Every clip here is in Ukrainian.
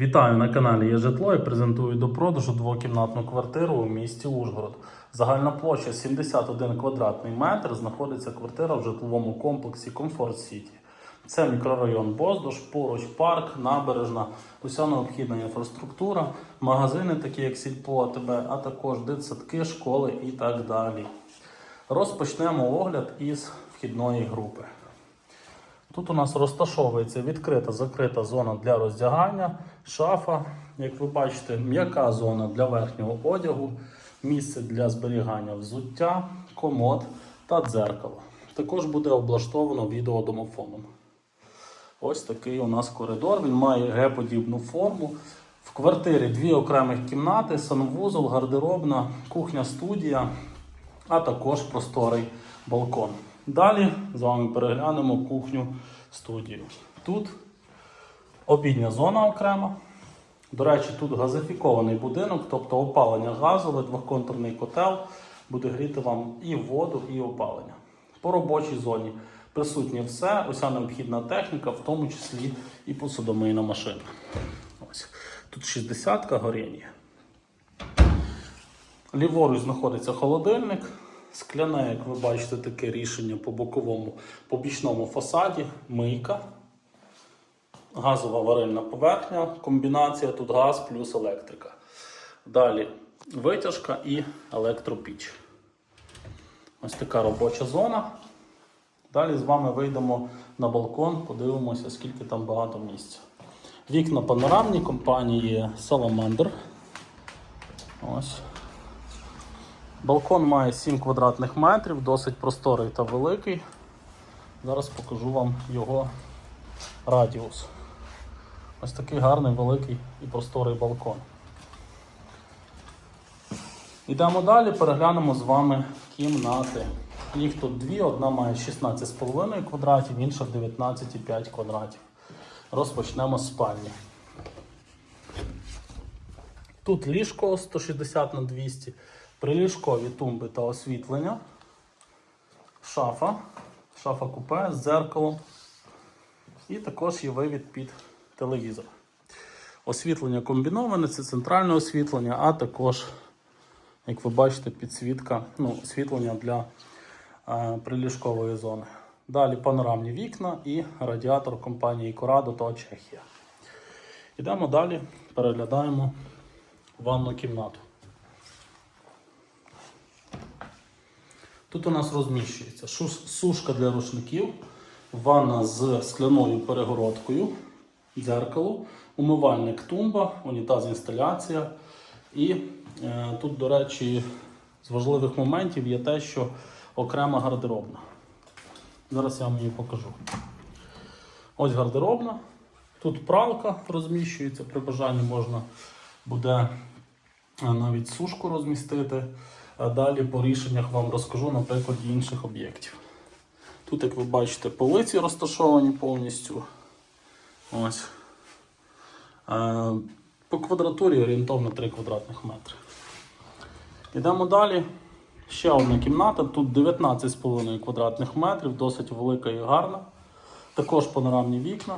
Вітаю на каналі Є житло і презентую до продажу двокімнатну квартиру у місті Ужгород. Загальна площа 71 квадратний метр. Знаходиться квартира в житловому комплексі Комфорт Сіті. Це мікрорайон Боздош, поруч парк, набережна, уся необхідна інфраструктура, магазини, такі як Сільпо, АТБ, а також дитсадки, школи і так далі. Розпочнемо огляд із вхідної групи. Тут у нас розташовується відкрита закрита зона для роздягання, шафа, як ви бачите, м'яка зона для верхнього одягу, місце для зберігання взуття, комод та дзеркало. Також буде облаштовано відеодомофоном. Ось такий у нас коридор. Він має Г-подібну форму. В квартирі дві окремих кімнати, санвузол, гардеробна, кухня, студія, а також просторий балкон. Далі з вами переглянемо кухню студію. Тут обідня зона окрема. До речі, тут газифікований будинок, тобто опалення газове, двохконтурний котел буде гріти вам і воду, і опалення. По робочій зоні присутнє все, уся необхідна техніка, в тому числі і посудомийна машина. Ось. Тут 60-ка горіння. Ліворуч знаходиться холодильник. Скляне, як ви бачите, таке рішення по боковому побічному фасаді, мийка, газова варильна поверхня, комбінація тут газ плюс електрика. Далі витяжка і електропіч. Ось така робоча зона. Далі з вами вийдемо на балкон, подивимося, скільки там багато місця. Вікна панорамні компанії Salamander. Ось. Балкон має 7 квадратних метрів, досить просторий та великий. Зараз покажу вам його радіус. Ось такий гарний, великий і просторий балкон. Йдемо далі, переглянемо з вами кімнати. Їх тут дві, одна має 16,5 квадратів, інша 19,5 квадратів. Розпочнемо з спальні. Тут ліжко 160 на 200, приліжкові тумби та освітлення, шафа, шафа купе з дзеркалом. І також є вивід під телевізор. Освітлення комбіноване, це центральне освітлення, а також, як ви бачите, підсвітка, ну, освітлення для е, приліжкової зони. Далі панорамні вікна і радіатор компанії Corrado та Чехія. Йдемо далі, переглядаємо ванну кімнату. Тут у нас розміщується сушка для рушників, ванна з скляною перегородкою, дзеркало, умивальник тумба, унітаз інсталяція. І е, тут, до речі, з важливих моментів є те, що окрема гардеробна. Зараз я вам її покажу. Ось гардеробна. Тут пралка розміщується, при бажанні можна буде е, навіть сушку розмістити. А далі по рішеннях вам розкажу на прикладі інших об'єктів. Тут, як ви бачите, полиці розташовані повністю. Ось. Е, По квадратурі орієнтовно 3 квадратних метри. Йдемо далі. Ще одна кімната. Тут 19,5 квадратних метрів, досить велика і гарна. Також панорамні вікна.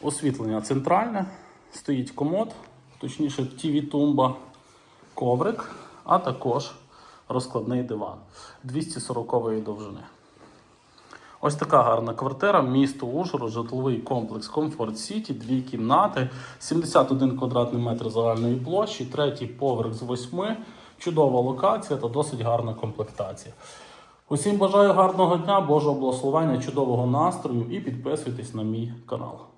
Освітлення центральне, стоїть комод, точніше TV-тумба, коврик, а також розкладний диван 240 довжини. Ось така гарна квартира, місто Ужгород, житловий комплекс Комфорт Сіті, дві кімнати, 71 квадратний метр загальної площі, третій поверх з восьми, чудова локація та досить гарна комплектація. Усім бажаю гарного дня, Божого благословення, чудового настрою і підписуйтесь на мій канал.